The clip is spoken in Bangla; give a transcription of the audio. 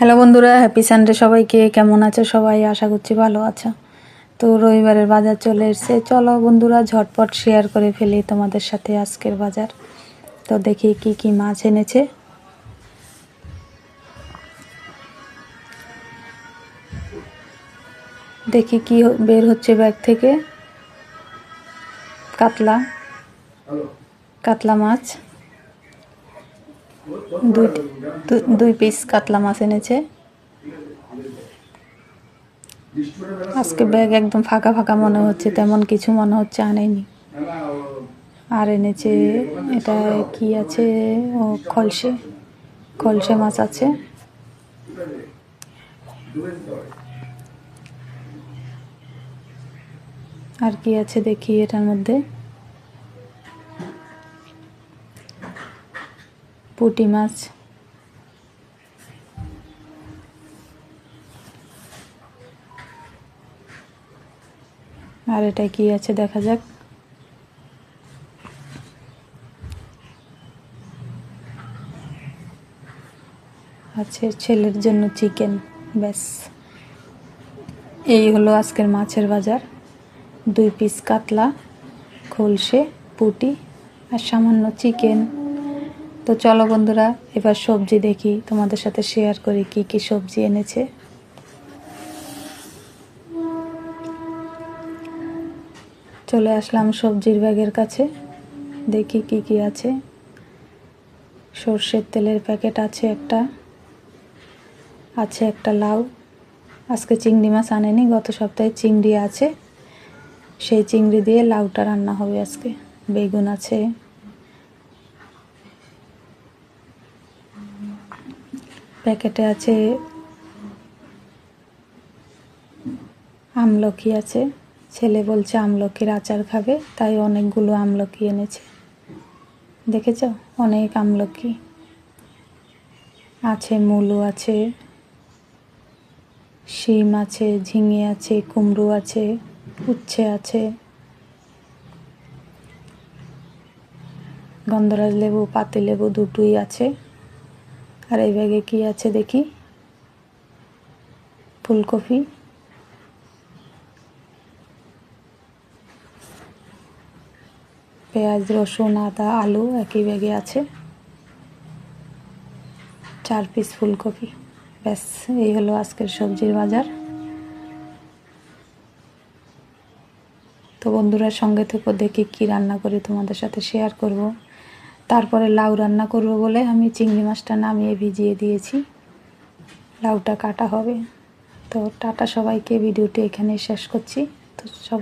হ্যালো বন্ধুরা হ্যাপি সানডে সবাইকে। কেমন আছো সবাই? আশা করছি ভালো আছো। তো রবিবারের বাজার চলে এসছে। চলো বন্ধুরা ঝটপট শেয়ার করে ফেলি তোমাদের সাথে আজকের বাজার। তো দেখি কি কি মাছ এনেছে। দেখি কি বের হচ্ছে ব্যাগ থেকে। কাতলা। কাতলা মাছ। দুই দুই পিস কাতলা মাছ এনেছে। আজকে ব্যাগ একদম ফাঁকা ফাঁকা মনে হচ্ছে, তেমন কিছু মনে হচ্ছে আনেনি। আর এনেছে, এটা কি আছে? ও, খলসে খলসে মাছ আছে। আর কি আছে দেখি এটার মধ্যে। পুঁটি মাছ। আর এটা কি আছে দেখা যাক। আছে ছেলের জন্য চিকেন, ব্যাস। এই হলো আজকের মাছের বাজার। দুই পিস কাতলা, খলসে, পুটি আর সামান্য চিকেন। তো চলো বন্ধুরা, এবার সবজি দেখি, তোমাদের সাথে শেয়ার করি কি কি সবজি এনেছে। চলে আসলাম সবজির ব্যাগের কাছে, দেখি কি কি আছে। সর্ষের তেলের প্যাকেট আছে একটা আছে একটা লাউ। আজকে চিংড়ি মাছ আনেনি, গত সপ্তাহে চিংড়ি আছে। সেই চিংড়ি দিয়ে লাউটা রান্না হবে আজকে, বেগুন আছে। প্যাকেটে আছে আমলকি আছে। ছেলে বলছে আমলকির আচার খাবে, তাই অনেকগুলো আমলকি এনেছে। দেখেছ? অনেক আমলকি। আছে মূলো আছে, শিম আছে, ঝিঙে আছে, কুমড়ো আছে, উচ্ছে আছে। গন্ধরাজ লেবু, পাতি লেবু দুটোই আছে। আর এই ব্যাগে কি আছে দেখি? ফুলকপি। পেঁয়াজ, রসুন, আদা, আলু একই ব্যাগে আছে। চার পিস ফুলকপি। ব্যাস, এই হলো আজকের সবজির বাজার। তো বন্ধুরা, সঙ্গে থেকে, দেখি কি রান্না করে তোমাদের সাথে শেয়ার করব। তারপরে লাউ রান্না করব বলে আমি চিংড়ি মাছটা নামিয়ে ভিজিয়ে দিয়েছি। লাউটা কাটা হবে। তো টাটা সবাইকে, ভিডিওটি এখানে শেষ করছি। তো সব